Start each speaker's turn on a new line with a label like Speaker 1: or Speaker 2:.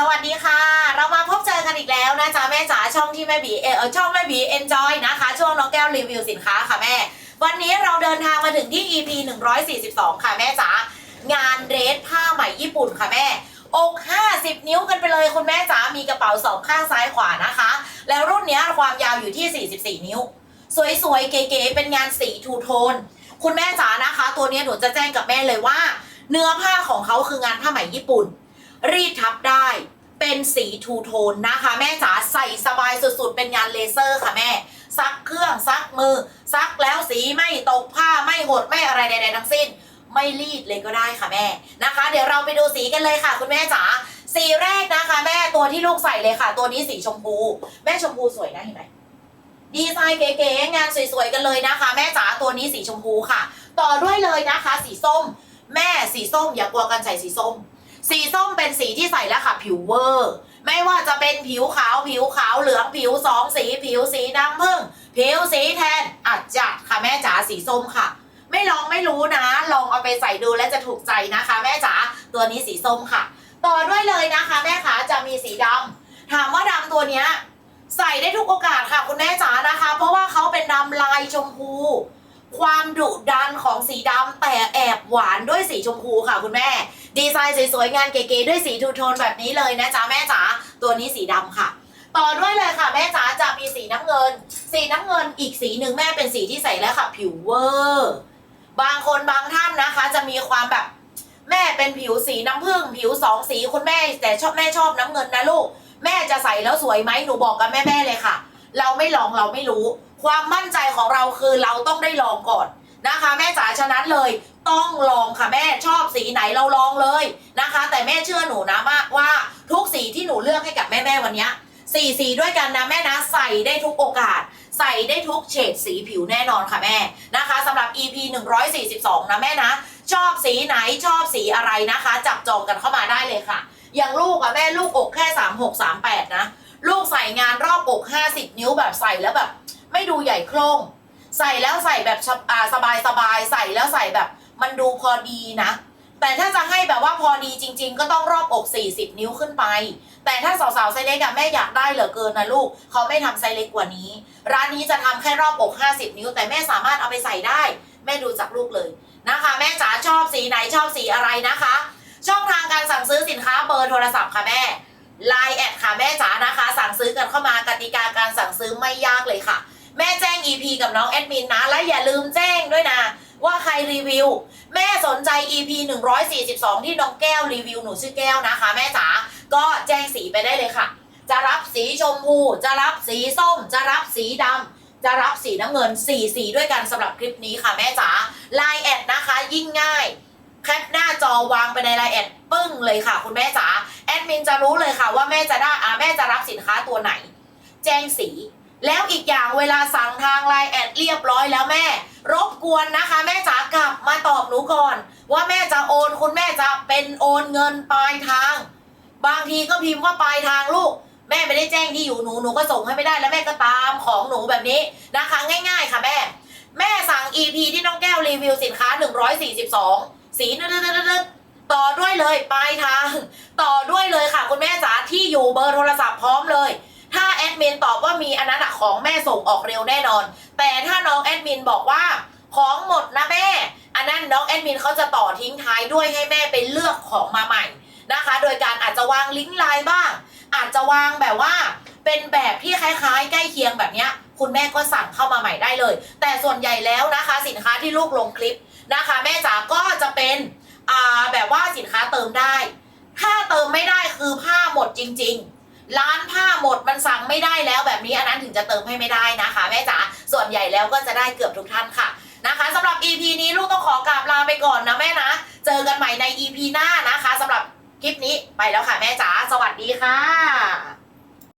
Speaker 1: สวัสดีค่ะ เรามาพบเจอกันอีกแล้วนะจ๊ะแม่จ๋าช่องที่แม่บีเออเอช่องแม่บีเอนจอยนะคะ ช่วงน้องแก้วรีวิวสินค้าค่ะแม่ วันนี้เราเดินทางมาถึงที่ EP 142 ค่ะแม่จ๋างานเดรสผ้าไหมญี่ปุ่นค่ะแม่อก50 นิ้วกันไปเลยคุณแม่จ๋ามีกระเป๋าสองข้างซ้ายขวานะคะ แล้วรุ่นนี้ความยาวอยู่ที่ 44 นิ้ว สวยๆ เก๋ๆเป็นงานสีทูโทนคุณแม่จ๋านะคะ ตัวนี้หนูจะแจ้งกับแม่เลยว่า เนื้อผ้าของเขาคืองานผ้าไหมญี่ปุ่น รีดทับได้ เป็นสีทูโทนนะคะ แม่จ๋าใส่สบายสุดๆ เป็นงานเลเซอร์ค่ะแม่ ซักเครื่องซักมือ ซักแล้วสีไม่ตกผ้าไม่หดไม่อะไรใดๆทั้งสิ้น ไม่รีดเลยก็ได้ค่ะแม่นะคะ เดี๋ยวเราไปดูสีกันเลยค่ะ คุณแม่จ๋าสีแรกนะคะ แม่ตัวที่ลูกใส่เลยค่ะ ตัวนี้สีชมพู แม่ชมพูสวยนะเห็นไหมดีไซน์เก๋ๆงานสวยๆกันเลยนะคะ แม่จ๋าตัวนี้สีชมพูค่ะ ต่อด้วยเลยนะคะ สีส้ม แม่สีส้มอย่ากลัวกันใส่สีส้ม สีส้มเป็นสีที่ใส่แล้วค่ะผิวเวอร์ ไม่ว่าจะเป็นผิวขาวผิวขาวเหลืองผิวสองสีผิวสีน้ำผึ้งผิวสีแทนอัดจัดค่ะแม่จ๋าสีส้มค่ะ ไม่ลองไม่รู้นะ ลองเอาไปใส่ดูและจะถูกใจนะคะ แม่จ๋าตัวนี้สีส้มค่ะ ต่อด้วยเลยนะคะ แม่ขาจะมีสีดำถามว่าดำตัวเนี้ยใส่ได้ทุกโอกาสค่ะคุณแม่จ๋านะคะ เพราะว่าเขาเป็นดำลายชมพู ความดุดันของสีดำแต่แอบหวานด้วยสีชมพูค่ะคุณแม่ ดีไซน์สวยๆงานเก๋ๆด้วยสีทูโทนแบบนี้เลยนะจ๊ะแม่จ๋าตัวนี้สีดำค่ะต่อด้วยเลยค่ะแม่จ๋าจะมีสีน้ำเงิน สีน้ำเงินอีกสีหนึ่งแม่เป็นสีที่ใส่แล้วค่ะ ผิวเวอร์ บางคนบางท่านนะคะ จะมีความแบบแม่เป็นผิวสีน้ำผึ้งผิวสองสีคุณแม่แต่ชอบแม่ชอบน้ำเงินนะลูก แม่จะใส่แล้วสวยไหมหนูบอกกับแม่ๆเลยค่ะ เราไม่ลองเราไม่รู้ ความมั่นใจของเราคือเราต้องได้ลองก่อน นะคะ แม่จ๋าฉะนั้นเลยต้องลองค่ะแม่ชอบสีไหนเราลองเลยนะคะ แต่แม่เชื่อหนูนะว่าว่าทุกสีที่หนูเลือกให้กับแม่ๆวันนี้สี่สีด้วยกันนะแม่นะใส่ได้ทุกโอกาส ใส่ได้ทุกเฉดสีผิวแน่นอนค่ะแม่นะคะสำหรับ EP 142 นะแม่นะ ชอบสีไหนชอบสีอะไรนะคะ จับจองกันเข้ามาได้เลยค่ะ อย่างลูกอะแม่ลูกอกแค่ 36 38 นะ ลูกใส่งานรอบอก 50 นิ้วแบบใส่แล้วแบบ ไม่ดูใหญ่โครง ใส่แล้วใส่แบบชะอ่าสบายสบายใส่แล้วใส่แบบ มันดูพอดีนะ แต่ถ้าจะให้แบบว่าพอดีจริง ๆ ก็ต้องรอบอก 40 นิ้วขึ้นไป แต่ถ้าสาวๆไซส์เล็กอะแม่อยากได้เหลือเกินนะลูกเขาไม่ทำไซส์เล็กกว่านี้ ร้านนี้จะทำแค่รอบอก 50 นิ้ว แต่แม่สามารถเอาไปใส่ได้ แม่ดูจากลูกเลยนะคะ แม่จ๋าชอบสีไหนชอบสีอะไรนะคะ ช่องทางการสั่งซื้อสินค้าเบอร์โทรศัพท์ค่ะแม่ Line แอดค่ะแม่จ๋านะคะ สั่งซื้อกันเข้ามากติกาการสั่งซื้อไม่ยากเลยค่ะ EP กับน้องแอดมินนะ และอย่าลืมแจ้งด้วยนะ ว่าใครรีวิว แม่สนใจ EP 142 ที่น้องแก้วรีวิวหนูชื่อแก้วนะคะ แม่จ๋าก็แจ้งสีไปได้เลยค่ะ จะรับสีชมพู จะรับสีส้ม จะรับสีดำจะรับสีน้ำเงินสีสีด้วยกันสำหรับคลิปนี้ค่ะแม่จ๋า Line แอดนะคะ ยิ่งง่ายแคปหน้าจอวางไปในไลน์แอดปึ้งเลยค่ะ คุณแม่จ๋าแอดมินจะรู้เลยค่ะว่าแม่จะได้อ่าแม่จะรับสินค้าตัวไหน แจ้งสี แล้วอีกอย่างเวลาสั่งทางไลน์แอดเรียบร้อยแล้วแม่ รบกวนนะคะ แม่จ๋ากลับมาตอบหนูก่อน ว่าแม่จะโอนคุณแม่จะเป็นโอนเงินปลายทาง บางทีก็พิมพ์ว่าปลายทางลูก แม่ไม่ได้แจ้งที่อยู่หนูหนูก็ส่งให้ไม่ได้แล้วแม่ก็ตามของหนูแบบนี้นะคะ ง่าย ๆ ค่ะแม่ แม่สั่ง EP ที่น้องแก้วรีวิวสินค้า 142 สีนึดๆๆต่อด้วยเลยปลายทาง ต่อด้วยเลยค่ะ คุณแม่จ๋าที่อยู่เบอร์โทรศัพท์พร้อมเลย ดมินตอบว่ามีอันนั้นอะของแม่ส่งออกเร็วแน่นอน แต่ถ้าน้องแอดมินบอกว่าของหมดนะแม่ อันนั้นน้องแอดมินเขาจะต่อทิ้งท้ายด้วยให้แม่ไปเลือกของมาใหม่นะคะ โดยการอาจจะวางลิงก์ไลน์บ้าง อาจจะวางแบบว่า เป็นแบบที่คล้ายๆ ใกล้เคียงแบบนี้คุณแม่ก็สั่งเข้ามาใหม่ได้เลย แต่ส่วนใหญ่แล้วนะคะ สินค้าที่ลูกลงคลิปนะคะ แม่จ๋าก็จะเป็นแบบว่าสินค้าเติมได้ ถ้าเติมไม่ได้คือผ้าหมดจริง ๆ ร้านผ้าหมดมันสั่งไม่ได้แล้วแบบนี้อันนั้นถึงจะเติมให้ไม่ได้นะคะแม่จ๋าส่วนใหญ่แล้วก็จะได้เกือบทุกท่านค่ะนะคะสำหรับ EP นี้ลูกต้องขอกราบลาไปก่อนนะแม่นะ เจอกันใหม่ใน EP หน้านะคะสำหรับคลิปนี้ไปแล้วค่ะแม่จ๋าสวัสดีค่ะ